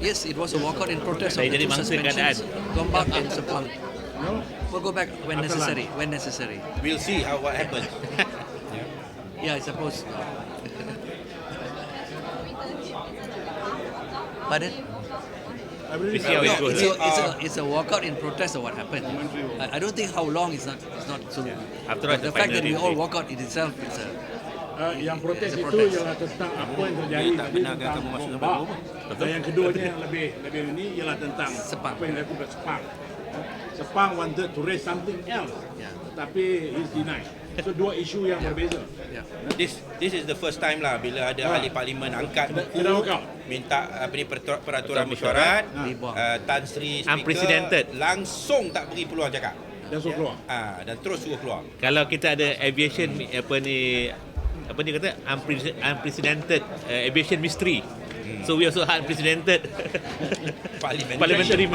was a walkout in protest of the jadi two mangsa suspensions, keadaan. Gombak and Sepang. No? We'll go back when After necessary. When necessary. We'll see how what happens. Yeah, I suppose. Pardon? We see how it No, goes. it's a, it's, a, uh, it's a walkout in protest of what happened. I, I don't think how long is not it's not so. After all, But the it's fact that we all retreat. walk out in itself, it's a Uh, yang protes itu protest. ialah tentang apa yang terjadi tak tadi benarkan tentang kamu masuk bomba. dalam rumah. Dan yang keduanya yang lebih lebih ini ialah tentang Sepang. apa yang dilakukan Sepang. Sepang wanted to raise something else, Yeah. tapi he's denied. So dua isu yang berbeza. yeah. This this is the first time lah bila ada Ha. ahli parlimen angkat buku minta apa ni peratu- Peraturan peraturan mesyuarat Ha. Uh, Tan Sri Speaker langsung tak beri peluang cakap. Dan so keluar. Ah dan terus suruh keluar. Kalau kita ada aviation apa ni apa ni kata unprece- unprecedented uh, aviation mystery. So we also had unprecedented Parliamentary. parliamentary